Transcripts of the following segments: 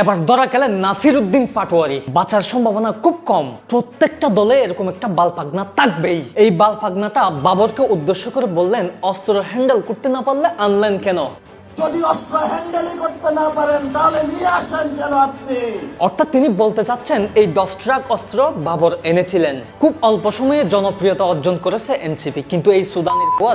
এবার ধরা গেলেন নাসির উদ্দিন পাটোয়ারি। বাঁচার সম্ভাবনা খুব কম। প্রত্যেকটা দলে এরকম একটা বাল পাগনা থাকবেই। এই বাল পাগনাটা বাবরকে উদ্দেশ্য করে বললেন, অস্ত্র হ্যান্ডেল করতে না পারলে আনলেন কেন? তিনি বলতে চাচ্ছেন, এই দশ ট্রাক অস্ত্র বাবর এনেছিলেন। খুব অল্প সময়ে জনপ্রিয়তা অর্জন করেছে এনসিপি। কিন্তু এই সুদানের পর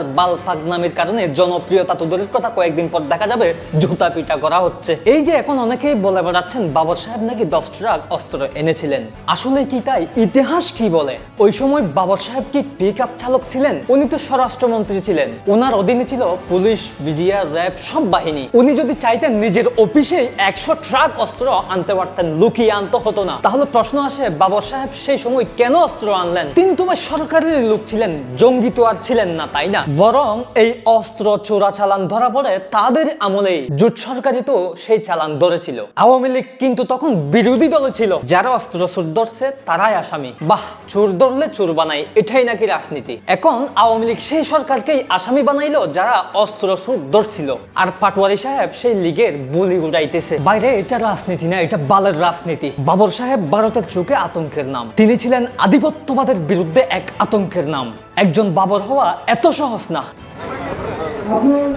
কারণে জনপ্রিয়তা কথা কয়েকদিন পর দেখা যাবে জুতা পিটা করা হচ্ছে। এই যে এখন অনেকেই বলে বেড়াচ্ছেন, বাবর সাহেব নাকি দশ ট্রাক অস্ত্র এনেছিলেন। আসলে কি তাই? ইতিহাস কি বলে? ওই সময় বাবর সাহেব কি পিক আপ চালক ছিলেন? উনি তো স্বরাষ্ট্রমন্ত্রী ছিলেন। ওনার অধীনে ছিল পুলিশ, মিডিয়া, র্যাব, সব বাহিনী। উনি যদি চাইতেন নিজের অফিসে একশো ট্রাক অস্ত্র আনতে পারতেন, লুকিয়ে আনতে হতো না। তাহলে প্রশ্ন আসে, বাবর সাহেব সেই সময় কেন অস্ত্র আনলেন? তিনি তোমার সরকারের লোক ছিলেন, জঙ্গি তো আর ছিলেন না, তাই না? বরং এই অস্ত্র চোরা চালান ধরা পড়ে তাদের আমলেই জোট সরকারই তো সেই চালান ধরেছিল। আওয়ামী লীগ কিন্তু তখন বিরোধী দলে ছিল। যারা অস্ত্র চোর ধরছে, তারাই আসামি। বাহ, চোর ধরলে চোর বানাই এটাই নাকি রাজনীতি। এখন আওয়ামী লীগ সেই সরকারকেই আসামি বানাইলো যারা অস্ত্র চোর ধরছিল। আর পাটোয়ারি সাহেব সেই লীগের বলি উড়াইতেছে। বাইরে এটা রাজনীতি না, এটা বালের রাজনীতি। বাবর সাহেব ভারতের চোখে আতঙ্কের নাম। তিনি ছিলেন আধিপত্যবাদের বিরুদ্ধে এক আতঙ্কের নাম। একজন বাবর হওয়া এত সহজ না।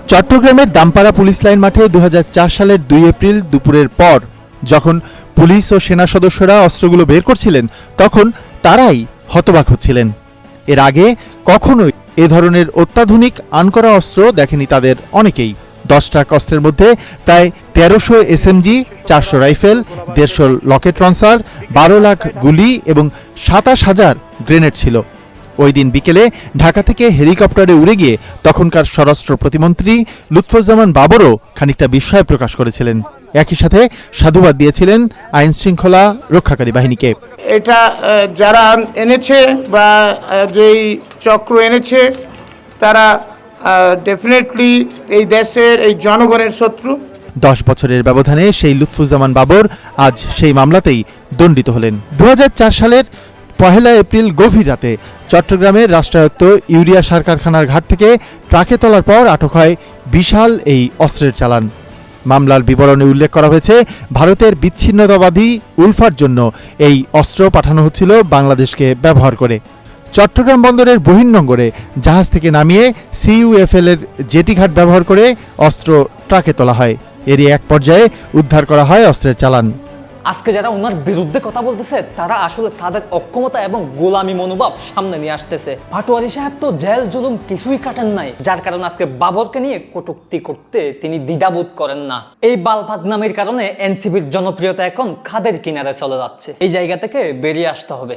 চট্টগ্রামের দামপাড়া পুলিশ লাইন মাঠে দুহাজার চার সালের দুই এপ্রিল দুপুরের পর যখন পুলিশ ও সেনা সদস্যরা অস্ত্রগুলো বের করছিলেন, তখন তারাই হতবাক হচ্ছিলেন। এর আগে কখনোই এ ধরনের অত্যাধুনিক আনকরা অস্ত্র দেখেনি তাদের অনেকেই। দশ ট্রাক অস্ত্রের মধ্যে প্রায় তেরোশো এসএমজি চারশো রাইফেল, দেড়শো লকেট ট্রন্সার বারো লাখ গুলি এবং সাতাশ হাজার গ্রেনেড ছিল। ওই দিন বিকেলে ঢাকা থেকে হেলিকপ্টারে উড়ে গিয়ে তখনকার স্বরাষ্ট্র প্রতিমন্ত্রী লুৎফুজ্জামান বাবরও খানিকটা বিস্ময় প্রকাশ করেছিলেন। একই সাথে সাধুবাদ দিয়েছিলেন আইন শৃঙ্খলা রক্ষাকারী বাহিনীকে। এটা যারা এনেছে বা যেই চক্র এনেছে, তারা ডেফিনেটলি এই দেশের, এই জনগণের শত্রু। দশ বছরের ব্যবধানে সেই লুৎফুজ্জামান বাবর আজ সেই মামলাতেই দণ্ডিত হলেন। দু হাজার চার সালের পহেলা এপ্রিল গভীর রাতে চট্টগ্রামের রাষ্ট্রায়ত্ত ইউরিয়া সার কারখানার ঘাট থেকে ট্রাকে তোলার পর আটক হয় বিশাল এই অস্ত্রের চালান। মামলার বিবরণে উল্লেখ করা হয়েছে, ভারতের বিচ্ছিন্নতাবাদী উলফার জন্য এই অস্ত্র পাঠানো হচ্ছিল বাংলাদেশকে ব্যবহার করে। চট্টগ্রাম বন্দরের বহির্নঙ্গরে জাহাজ থেকে নামিয়ে সিইউএফএল এর জেটি ঘাট ব্যবহার করে অস্ত্র ট্রাকে তোলা হয়। এরই এক পর্যায়ে উদ্ধার করা হয় অস্ত্রের চালান। আজকে যারা ওনার বিরুদ্ধে কথা বলতেছে, তারা আসলে তাদের অক্ষমতা এবং গোলামি মনোভাব সামনে নিয়ে আসতেছে। পাটোয়ারি সাহেব তো জেল জুলুম কিছুই কাটেন নাই, যার কারণে আজকে বাবরকে নিয়ে কটুক্তি করতে তিনি দ্বিধাবোধ করেন না। এই বালভাগ নামের কারণে এনসিবির জনপ্রিয়তা এখন খাদের কিনারে চলে যাচ্ছে। এই জায়গা থেকে বেরিয়ে আসতে হবে।